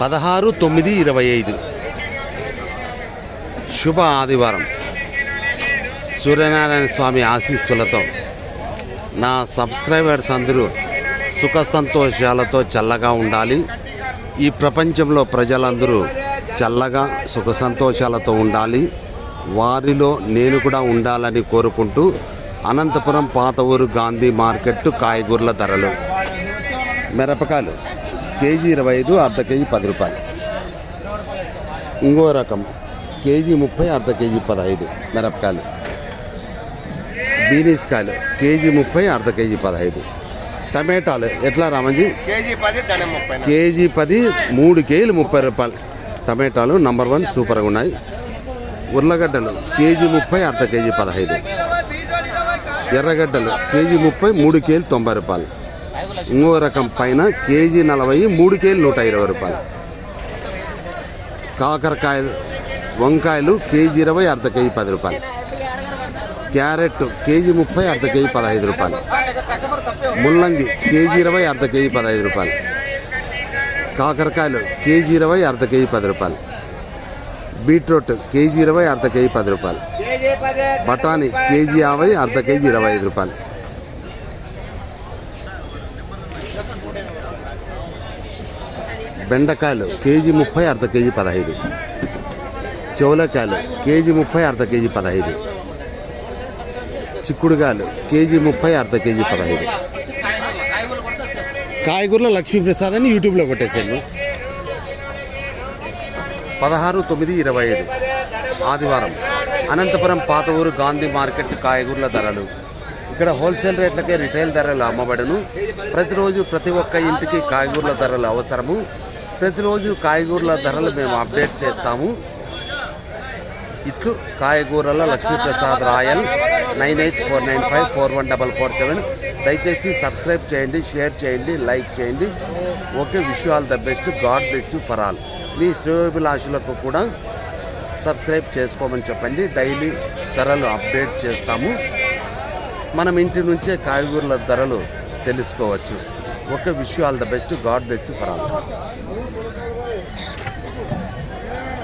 పదహారు తొమ్మిది ఇరవై ఐదు. శుభ ఆదివారం. సూర్యనారాయణ స్వామి ఆశీస్సులతో నా సబ్స్క్రైబర్స్ అందరూ సుఖ సంతోషాలతో చల్లగా ఉండాలి. ఈ ప్రపంచంలో ప్రజలందరూ చల్లగా సుఖ సంతోషాలతో ఉండాలి. వారిలో నేను కూడా ఉండాలని కోరుకుంటూ అనంతపురం పాత ఊరు గాంధీ మార్కెట్ కాయగూరల ధరలు. మిరపకాయలు. కేజీ ఇరవై ఐదు అర్ధ కేజీ పది రూపాయలు. ఇంకో రకం కేజీ ముప్పై అర్ధ కేజీ పదహైదు మిరపకాయలు. బీనీస్ కాయలు కేజీ ముప్పై అర్ధ కేజీ పదహైదు. టమాటాలు ఎట్లా రామంజీ? కేజీ పది ధనం ముప్పై. కేజీ పది మూడు కేజీలు ముప్పై రూపాయలు. టమాటాలు నంబర్ వన్ సూపర్గా ఉన్నాయి. ఉర్లగడ్డలు కేజీ ముప్పై అర్ధ కేజీ పదహైదు. ఎర్రగడ్డలు కేజీ ముప్పై మూడు కేజీలు తొంభై రూపాయలు. ఇంకో రకం పైన కేజీ నలభై మూడు కేజీలు నూట ఇరవై రూపాయలు. కాకరకాయలు వంకాయలు కేజీ ఇరవై అర్ధ కేజీ పది రూపాయలు. క్యారెట్ కేజీ ముప్పై అర్ధ కేజీ పదహైదు రూపాయలు. ముల్లంగి కేజీ ఇరవై అర్ధ కేజీ పదహైదు రూపాయలు. కాకరకాయలు కేజీ ఇరవై అర్ధ కేజీ పది రూపాయలు. బీట్రూట్ కేజీ ఇరవై అర్ధ కేజీ పది రూపాయలు. బఠానీ కేజీ యాభై అర్ధ కేజీ ఇరవై ఐదు రూపాయలు. బెండకాయలు కేజీ ముప్పై అర్ధ కేజీ పదహైదు. చెవులకాయలు కేజీ ముప్పై అర్ధ కేజీ పదహైదు. చిక్కుడుగాయలు కేజీ ముప్పై అర్ధ కేజీ పదహైదు. కాయగూరల లక్ష్మీప్రసాద్ అని యూట్యూబ్లో కొట్టేశాను. పదహారు తొమ్మిది ఇరవై ఐదు. ఆదివారం అనంతపురం పాత ఊరు గాంధీ మార్కెట్ కాయగూరల ధరలు. ఇక్కడ హోల్సేల్ రేట్లకే రిటైల్ ధరలు అమ్మబడును. ప్రతిరోజు ప్రతి ఒక్క ఇంటికి కాయగూరల ధరలు అవసరము. ప్రతిరోజు కాయగూరల ధరలు మేము అప్డేట్ చేస్తాము. ఇట్లు కాయగూరల Lakshmiprasad Rayal nine eight four nine five four one double four seven. దయచేసి సబ్స్క్రైబ్ చేయండి షేర్ చేయండి లైక్ చేయండి. Okay wish all the best. God bless you for all. మీ శ్రేయోభిలాషులకు కూడా సబ్స్క్రైబ్ చేసుకోమని చెప్పండి. డైలీ ధరలు అప్డేట్ చేస్తాము. మనం ఇంటి నుంచే కాయగూరల ధరలు తెలుసుకోవచ్చు. Okay wish all the best. God bless you for all.